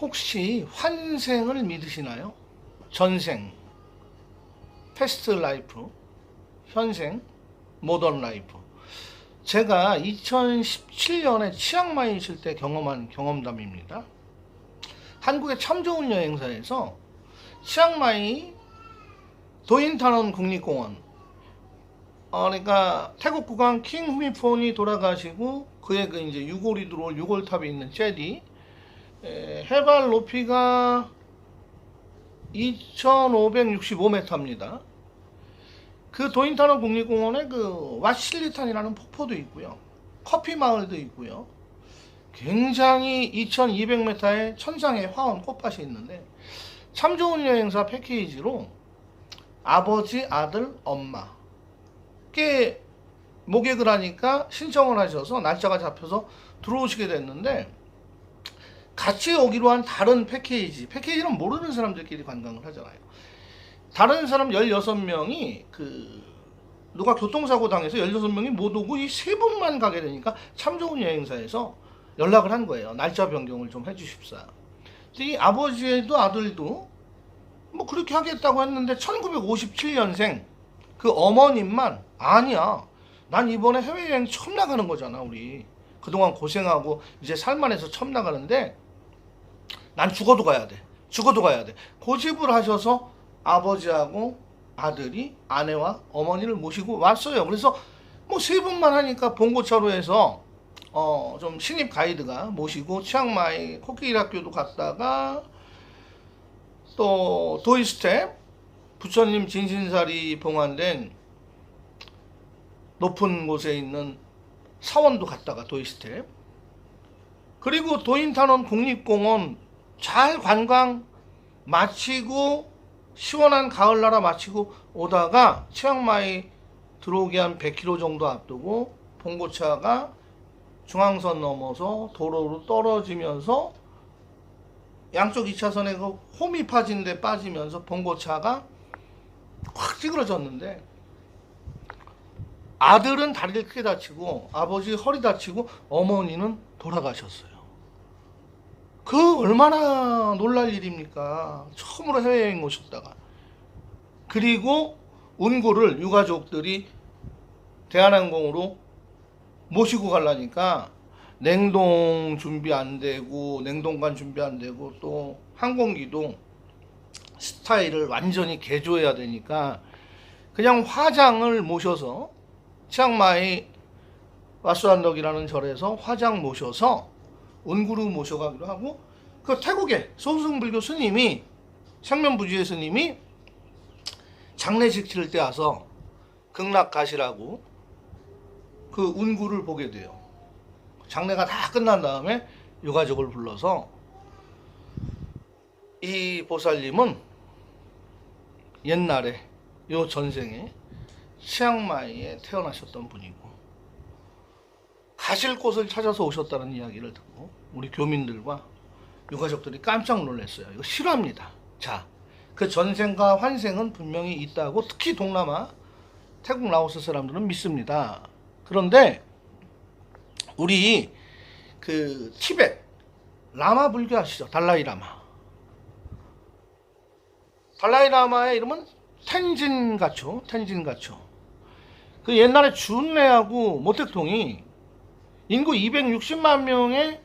혹시 환생을 믿으시나요? 전생, 패스트 라이프, 현생, 모던 라이프. 제가 2017년에 치앙마이 있을 때 경험한 경험담입니다. 한국의 참 좋은 여행사에서 치앙마이 도인타넌 국립공원 어, 그러니까 태국 국왕 킹 후미폰이 돌아가시고 그의 그 이제 유골이 들어올 유골탑에 있는 제디 에, 해발 높이가 2,565m입니다. 그 도인타넌 국립공원에 그 와실리탄이라는 폭포도 있고요. 커피 마을도 있고요. 굉장히 2,200m의 천상의 화원 꽃밭이 있는데 참 좋은 여행사 패키지로 아버지, 아들, 엄마 께 모객을 하니까 신청을 하셔서 날짜가 잡혀서 들어오시게 됐는데 같이 오기로 한 다른 패키지 패키지는 모르는 사람들끼리 관광을 하잖아요. 다른 사람 16명이 그 누가 교통사고 당해서 16명이 못 오고 이 세 분만 가게 되니까 참 좋은 여행사에서 연락을 한 거예요. 날짜 변경을 좀 해주십사. 이 아버지도 아들도 뭐 그렇게 하겠다고 했는데 1957년생 그 어머님만 아니야. 난 이번에 해외여행 처음 나가는 거잖아, 우리. 그동안 고생하고 이제 살만해서 처음 나가는데 난 죽어도 가야 돼. 죽어도 가야 돼. 고집을 하셔서 아버지하고 아들이 아내와 어머니를 모시고 왔어요. 그래서 뭐 세 분만 하니까 봉고차로에서 어 좀 신입 가이드가 모시고 치앙마이 코끼리 학교도 갔다가 또 도이스텝 부처님 진신살이 봉안된 높은 곳에 있는 사원도 갔다가 도이스텝 그리고 도인탄원 국립공원 잘 관광 마치고 시원한 가을나라 마치고 오다가 치앙마이 들어오기 한 100km 정도 앞두고 봉고차가 중앙선 넘어서 도로로 떨어지면서 양쪽 2차선에 그 홈이 파진 데 빠지면서 봉고차가 확 찌그러졌는데 아들은 다리를 크게 다치고 아버지 허리 다치고 어머니는 돌아가셨어요. 그 얼마나 놀랄 일입니까? 처음으로 해외여행 오셨다가 그리고 운구를 유가족들이 대한항공으로 모시고 가려니까 냉동 준비 안 되고 냉동관 준비 안 되고 또 항공기도 스타일을 완전히 개조해야 되니까 그냥 화장을 모셔서 치앙마이 와수안덕이라는 절에서 화장 모셔서 운구루 모셔가기로 하고 그 태국의 소승불교 스님이 상면부지의 스님이 장례식 치를 때 와서 극락 가시라고 그 운구를 보게 돼요. 장례가 다 끝난 다음에 유가족을 불러서 이 보살님은 옛날에 요 전생에 치앙마이에 태어나셨던 분이고 가실 곳을 찾아서 오셨다는 이야기를 듣고 우리 교민들과 유가족들이 깜짝 놀랐어요. 이거 실화입니다. 자, 그 전생과 환생은 분명히 있다고 특히 동남아 태국 라오스 사람들은 믿습니다. 그런데 우리 그 티벳 라마 불교 아시죠? 달라이 라마. 달라이 라마의 이름은 텐진 가초, 텐진 가초. 그 옛날에 준레하고 모택통이 인구 260만 명의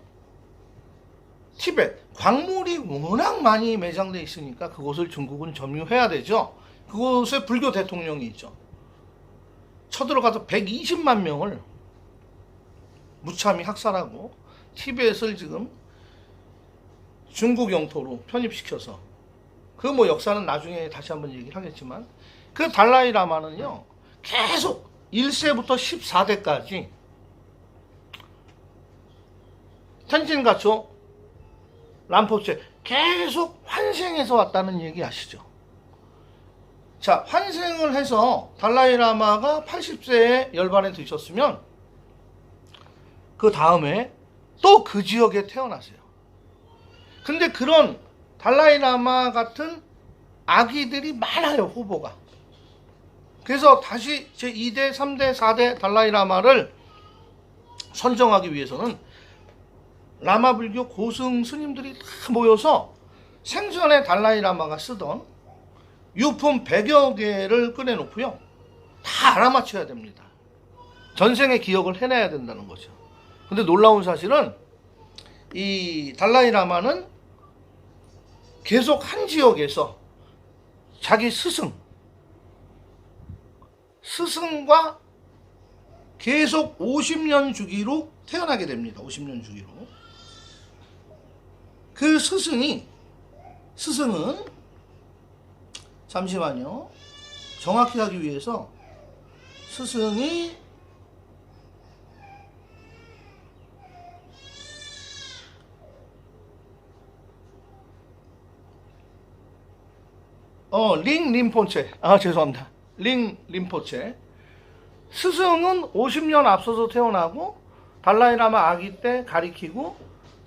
티벳 광물이 워낙 많이 매장돼 있으니까 그곳을 중국은 점유해야 되죠. 그곳에 불교 대통령이 있죠. 쳐들어가서 120만 명을 무참히 학살하고 티벳을 지금 중국 영토로 편입시켜서 그 뭐 역사는 나중에 다시 한번 얘기를 하겠지만 그 달라이 라마는요 계속 1세부터 14대까지 텐진 가초 람포체 계속 환생해서 왔다는 얘기 아시죠? 자, 환생을 해서 달라이라마가 80세에 열반에 드셨으면 그 다음에 또 그 지역에 태어나세요. 근데 그런 달라이라마 같은 아기들이 많아요, 후보가. 그래서 다시 제 2대, 3대, 4대 달라이라마를 선정하기 위해서는 라마 불교 고승 스님들이 다 모여서 생전에 달라이 라마가 쓰던 유품 100여 개를 꺼내놓고요. 다 알아맞혀야 됩니다. 전생의 기억을 해내야 된다는 거죠. 근데 놀라운 사실은 이 달라이 라마는 계속 한 지역에서 자기 스승, 스승과 계속 50년 주기로 태어나게 됩니다. 50년 주기로. 그 스승이, 스승은, 잠시만요. 정확히 하기 위해서 스승이 어, 링 림포체. 아, 죄송합니다. 링 림포체. 스승은 50년 앞서서 태어나고 달라이라마 아기 때 가리키고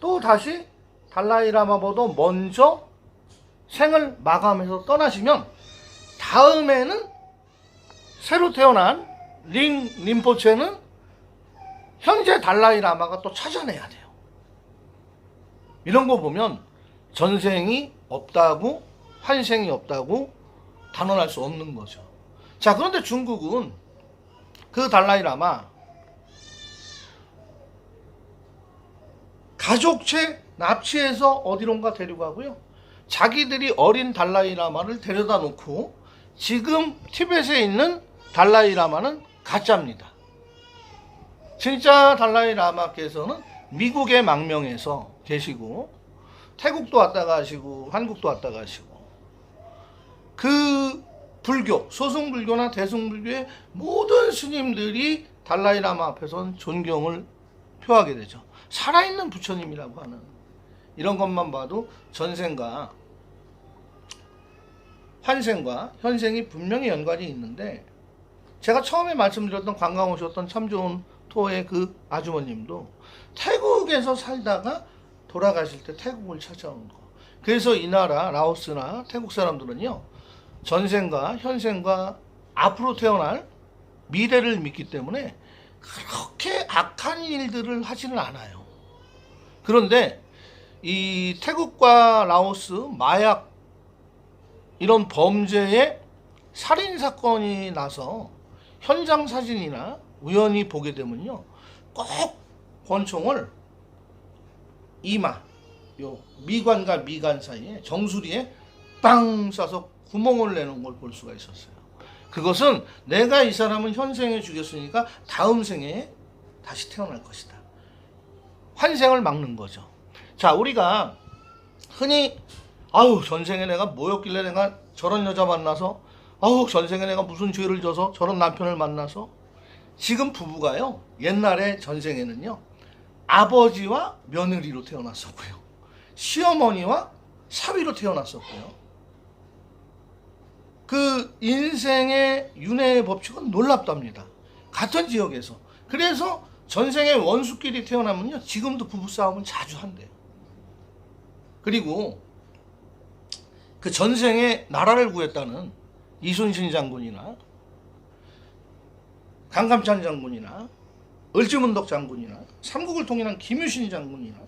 또 다시 달라이라마보다 먼저 생을 마감해서 떠나시면 다음에는 새로 태어난 링 림포체는 현재 달라이라마가 또 찾아내야 돼요. 이런 거 보면 전생이 없다고 환생이 없다고 단언할 수 없는 거죠. 자, 그런데 중국은 그 달라이라마 가족체 납치해서 어디론가 데려가고요. 자기들이 어린 달라이라마를 데려다 놓고 지금 티벳에 있는 달라이라마는 가짜입니다. 진짜 달라이라마께서는 미국의 망명에서 계시고 태국도 왔다 가시고 한국도 왔다 가시고 그 불교, 소승불교나 대승불교의 모든 스님들이 달라이라마 앞에선 존경을 표하게 되죠. 살아있는 부처님이라고 하는 이런 것만 봐도 전생과 환생과 현생이 분명히 연관이 있는데 제가 처음에 말씀드렸던 관광 오셨던 참 좋은 토의 그 아주머님도 태국에서 살다가 돌아가실 때 태국을 찾아온 거. 그래서 이 나라 라오스나 태국 사람들은요 전생과 현생과 앞으로 태어날 미래를 믿기 때문에 그렇게 악한 일들을 하지는 않아요. 그런데 이 태국과 라오스 마약 이런 범죄의 살인 사건이 나서 현장 사진이나 우연히 보게 되면요 꼭 권총을 이마 요 미관과 미간 사이에 정수리에 빵 쏴서 구멍을 내는 걸 볼 수가 있었어요. 그것은 내가 이 사람은 현생에 죽였으니까 다음 생에 다시 태어날 것이다. 환생을 막는 거죠. 자, 우리가 흔히 아우 전생에 내가 뭐였길래 내가 저런 여자 만나서 아우 전생에 내가 무슨 죄를 져서 저런 남편을 만나서? 지금 부부가요 옛날에 전생에는요 아버지와 며느리로 태어났었고요. 시어머니와 사위로 태어났었고요. 그 인생의 윤회의 법칙은 놀랍답니다. 같은 지역에서. 그래서 전생의 원수끼리 태어나면요 지금도 부부싸움은 자주 한대요 그리고 그 전생에 나라를 구했다는 이순신 장군이나 강감찬 장군이나 을지문덕 장군이나 삼국을 통일한 김유신 장군이나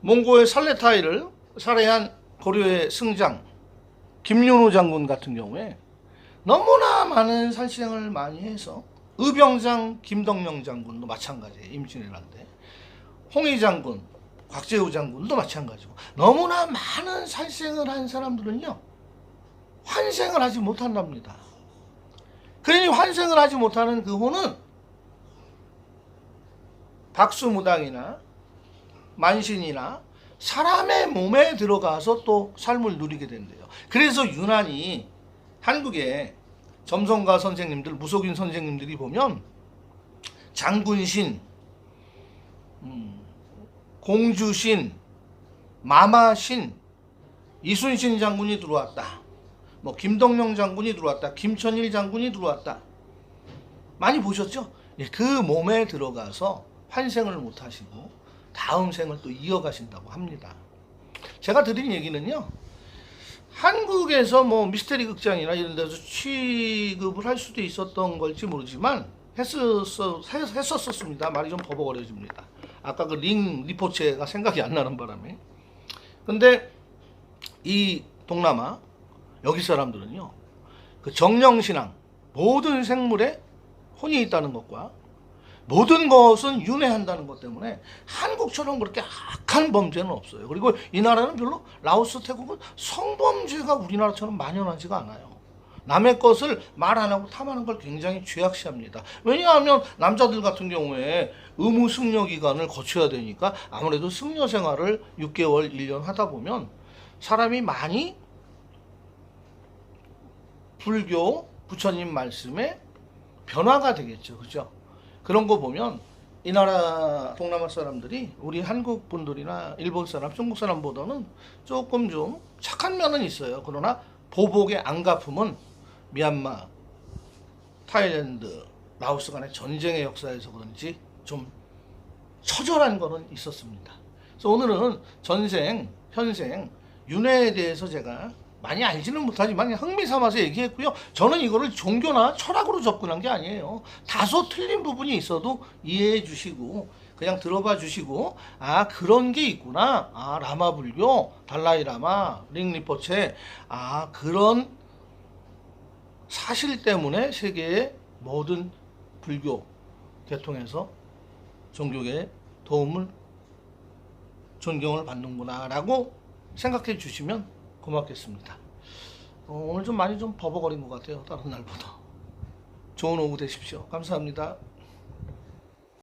몽고의 살레타이를 살해한 고려의 승장 김윤호 장군 같은 경우에 너무나 많은 살생을 많이 해서 의병장 김덕명 장군도 마찬가지예요 임진왜란 때 홍희 장군 곽재우 장군도 마찬가지고 너무나 많은 살생을 한 사람들은요 환생을 하지 못한답니다. 그러니 환생을 하지 못하는 그 호는 박수무당이나 만신이나 사람의 몸에 들어가서 또 삶을 누리게 된대요. 그래서 유난히 한국의 점성가 선생님들, 무속인 선생님들이 보면 장군신, 음, 공주신, 마마신, 이순신 장군이 들어왔다. 뭐 김덕령 장군이 들어왔다. 김천일 장군이 들어왔다. 많이 보셨죠? 예, 그 몸에 들어가서 환생을 못 하시고 다음 생을 또 이어가신다고 합니다. 제가 드린 얘기는요. 한국에서 뭐 미스테리 극장이나 이런 데서 취급을 할 수도 있었던 걸지 모르지만 했었, 했었습니다. 말이 좀 버벅거려집니다. 아까 그 링 리포체가 생각이 안 나는 바람에. 근데 이 동남아 여기 사람들은요. 그 정령신앙 모든 생물에 혼이 있다는 것과 모든 것은 윤회한다는 것 때문에 한국처럼 그렇게 악한 범죄는 없어요. 그리고 이 나라는 별로 라오스, 태국은 성범죄가 우리나라처럼 만연하지가 않아요. 남의 것을 말 안 하고 탐하는 걸 굉장히 죄악시합니다. 왜냐하면 남자들 같은 경우에 의무 승려 기간을 거쳐야 되니까 아무래도 승려 생활을 6개월, 1년 하다 보면 사람이 많이 불교 부처님 말씀에 변화가 되겠죠. 그죠? 그런 거 보면 이 나라 동남아 사람들이 우리 한국 분들이나 일본 사람, 중국 사람보다는 조금 좀 착한 면은 있어요. 그러나 보복의 안 갚음은 미얀마, 타일랜드, 라오스 간의 전쟁의 역사에서 그런지 좀 처절한 거는 있었습니다. 그래서 오늘은 전생, 현생, 윤회에 대해서 제가 많이 알지는 못하지만 흥미 삼아서 얘기했고요. 저는 이거를 종교나 철학으로 접근한 게 아니에요. 다소 틀린 부분이 있어도 이해해 주시고 그냥 들어봐 주시고 아 그런 게 있구나. 아 라마 불교, 달라이 라마, 링리포체 아 그런 사실 때문에 세계의 모든 불교 계통에서 종교계에 도움을 존경을 받는구나라고 생각해 주시면 고맙겠습니다. 어, 오늘 좀 많이 좀 버벅거린 것 같아요. 다른 날보다. 좋은 오후 되십시오. 감사합니다.